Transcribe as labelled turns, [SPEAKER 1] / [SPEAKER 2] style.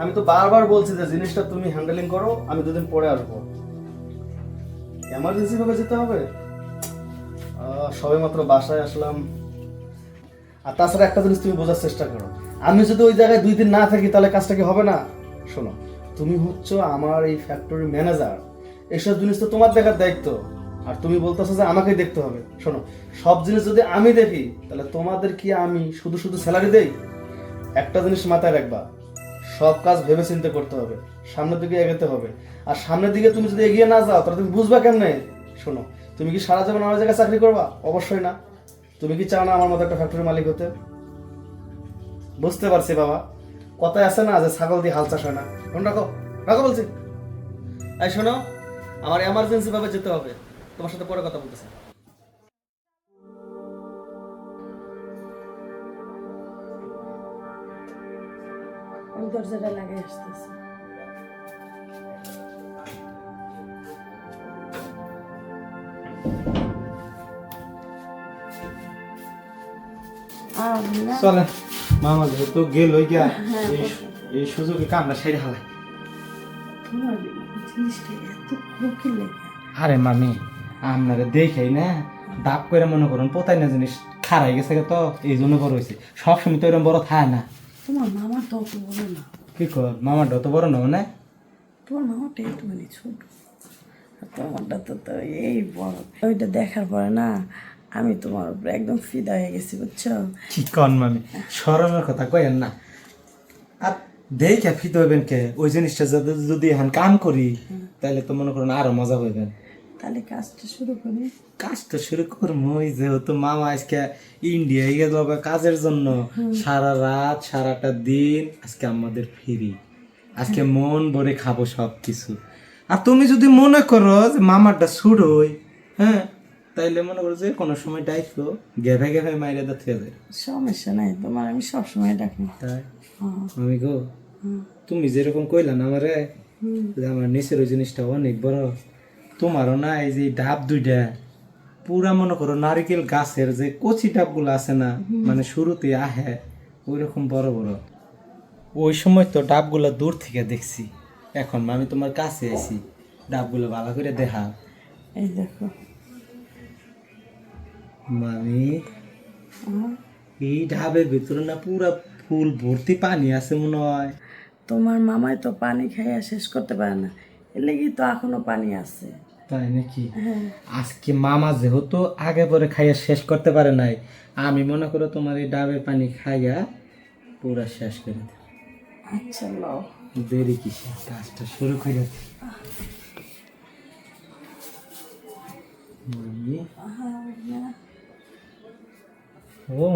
[SPEAKER 1] আমি তো বারবার বলছি যে জিনিসটা তুমি হ্যান্ডেলিং করো, আমি দুদিন পরে আসব। এমার্জেন্সি ভাবে যেতে হবে? সবে মাত্র বাসায় আসলাম। আর তাছাড়া একটা জিনিস তুমি বোঝার চেষ্টা করো। আমি যদি ওই জায়গায় দুই দিন না থাকি, তাহলে কাজটা কি হবে না? শোনো, তুমি হচ্ছে আমার এই ফ্যাক্টরির ম্যানেজার এইসব জিনিস তো তোমার দেখার দায়িত্ব। আর তুমি বলতেছো যে আমাকেই দেখতে হবে। শোনো, সব জিনিস যদি আমি দেখি, তাহলে তোমাদের কি আমি শুধু শুধু স্যালারি দেই? একটা জিনিস মাথায় রাখবা, সব কাজ ভেবে চিন্তে করতে হবে, সামনের দিকে এগোতে হবে। আর সামনের দিকে তুমি যদি এগিয়ে না যাও, তাহলে তুমি বুঝবা কেমনে? শোনো, তুমি কি সারা জীবন আমার জায়গায় চাকরি করবা? অবশ্যই না। তুমি কি চাও না আমার মতো একটা ফ্যাক্টরির মালিক হতে? বুঝতে পারছি বাবা। কথায় আছে না যে ছাগল দিয়ে হাল চাষ হয় না। রাখো রাখো বলছি। এই শোনো, আমার এমার্জেন্সি ভাবে যেতে হবে। তোমার সাথে পরে কথা বলতেছি।
[SPEAKER 2] আমি দরজাটা লাগিয়ে আসতেছি।
[SPEAKER 3] চলে মামা যেহেতু গেল ওই গিয়া এই- এই সুযোগে কামনা সেরে হালাই? আরে মামি আপনারা দেখেই না দাপ করে মনে করুন পোতাই না জিনিস খারাই গেছে তো এই জন্য বড় হয়েছে সবসময় তো এরকম বড় থাকে না।
[SPEAKER 2] তোমার মামার তো অত বড় না।
[SPEAKER 3] কি কর মামার তো বড় না মানে?
[SPEAKER 2] তোমার মামাটা একটুখানি ছোট। তোমারটা তো তো এই বড়। ওইটা দেখার পরে না আমি তোমার উপরে একদম ফিদা হয়ে গেছি বুঝছ?
[SPEAKER 3] কি কন মামি সরমের কথা কয়েন না। আর দেখে ফিতে হইবেন কে? ওই জিনিসটা যদি যদি এখন কাম করি তাহলে তো মনে করুন আরও মজা হইবেন
[SPEAKER 2] তাহলে কাজটা শুরু করি।
[SPEAKER 3] কাজটা শুরু করব ওই যেহেতু মামা আজকে ইন্ডিয়ায় গেল কাজের জন্য। সারা রাত সারাটা দিন আজকে আমাদের ফিরি আজকে মন ভরে খাব সব কিছু আর তুমি যদি মনে করো যে মামারটা শুরোই হ্যাঁ তাইলে মনে করো যে কোনো সময় ডাইকো গেভে গেভে মাইরে দা থেকে যায়
[SPEAKER 2] সমস্যা নাই তোমার আমি সবসময় ডাকি।
[SPEAKER 3] তাই?
[SPEAKER 2] হ্যাঁ।
[SPEAKER 3] আমি গো তুমি যেরকম কইলা না আমারে যে আমার নিচের ওই জিনিসটা অনেক বড়। তোমারও না এই যে ডাব দুইটা। পুরা মনে করো নারিকেল গাছের যে কচি ডাবগুলো আছে না মানে শুরুতে আহে ওই রকম বড় বড়। ওই সময় তো ডাবগুলো দূর থেকে দেখছি। এখন আমি তোমার কাছে আছি ডাবগুলো ভালো করে দেখা।
[SPEAKER 2] এই দেখো।
[SPEAKER 3] মামি
[SPEAKER 2] হ্যাঁ,
[SPEAKER 3] এই ডাবের ভিতরে না পুরা ফুল ভর্তি পানি আছে মনে হয়।
[SPEAKER 2] তোমার মামাই তো পানি খাইয়া শেষ করতে পারে না এর লেগে তো এখনও পানি আছে।
[SPEAKER 3] তাই নাকি?
[SPEAKER 2] হ্যাঁ।
[SPEAKER 3] আজকে মামা যেহেতু আগে পরে খাইয়া শেষ করতে পারে নাই আমি মনে করো তোমার এই ডাবের পানি খাইয়া পুরা শেষ করে দেব
[SPEAKER 2] আচ্ছা লও
[SPEAKER 3] দেরি কিসে কাজটা শুরু করে দিই। ও